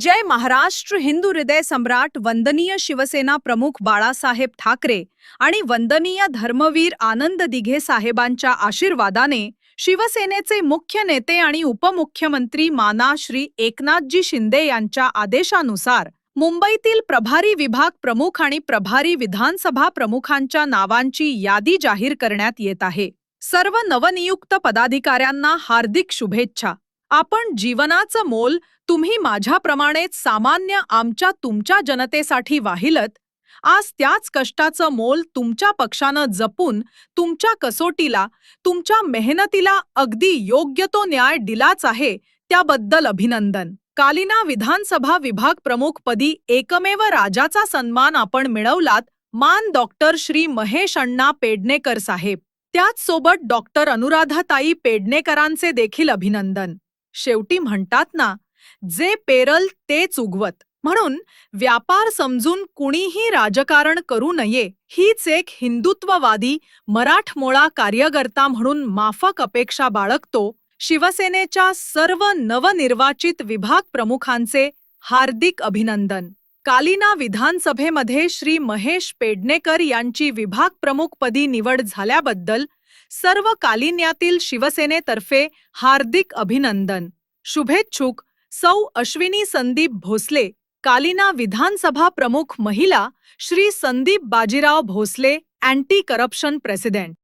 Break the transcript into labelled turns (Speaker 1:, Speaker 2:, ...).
Speaker 1: जय महाराष्ट्र हिंदू हृदय सम्राट वंदनीय शिवसेना प्रमुख बाळासाहेब ठाकरे आणि वंदनीय धर्मवीर आनंद दिघे साहेबांच्या आशीर्वादाने शिवसेनेचे मुख्य नेते आणि उपमुख्यमंत्री माना श्री एकनाथजी शिंदे यांच्या आदेशानुसार मुंबईतील प्रभारी विभाग प्रमुख आणि प्रभारी विधानसभा प्रमुखांच्या नावांची यादी जाहीर करण्यात येत आहे. सर्व नवनियुक्त पदाधिकाऱ्यांना हार्दिक शुभेच्छा. आपण जीवनाचं मोल तुम्ही माझ्याप्रमाणेच सामान्य आमच्या तुमच्या जनतेसाठी वाहिलत आज त्याच कष्टाचं मोल तुमच्या पक्षानं जपून तुमच्या कसोटीला तुमच्या मेहनतीला अगदी योग्य तो न्याय दिलाच आहे त्याबद्दल अभिनंदन. कालिना विधानसभा विभाग प्रमुख पदी एकमेव राजाचा सन्मान आपण मिळवलात मान डॉक्टर श्री महेश अण्णा पेडणेकर साहेब. त्याचसोबत डॉक्टर अनुराधाताई पेडणेकरांचे देखील अभिनंदन. शेवटी म्हणतात ना जे पेरल तेच उगवत. म्हणून व्यापार समजून कुणीही राजकारण करू नये हीच एक हिंदुत्ववादी मराठमोळा कार्यकर्ता म्हणून माफक अपेक्षा बाळगतो शिवसेनेच्या सर्व नवनिर्वाचित विभाग प्रमुखांचे हार्दिक अभिनंदन. कालिना विधानसभेमध्ये श्री महेश पेडणेकर यांची विभाग प्रमुखपदी निवड झाल्याबद्दल सर्व कालिन्यातील शिवसेनेतर्फे हार्दिक अभिनंदन. शुभेच्छुक सौ अश्विनी संदीप भोसले कालिना विधानसभा प्रमुख महिला Shri Sandeep Bajirao Bhosale anti corruption president.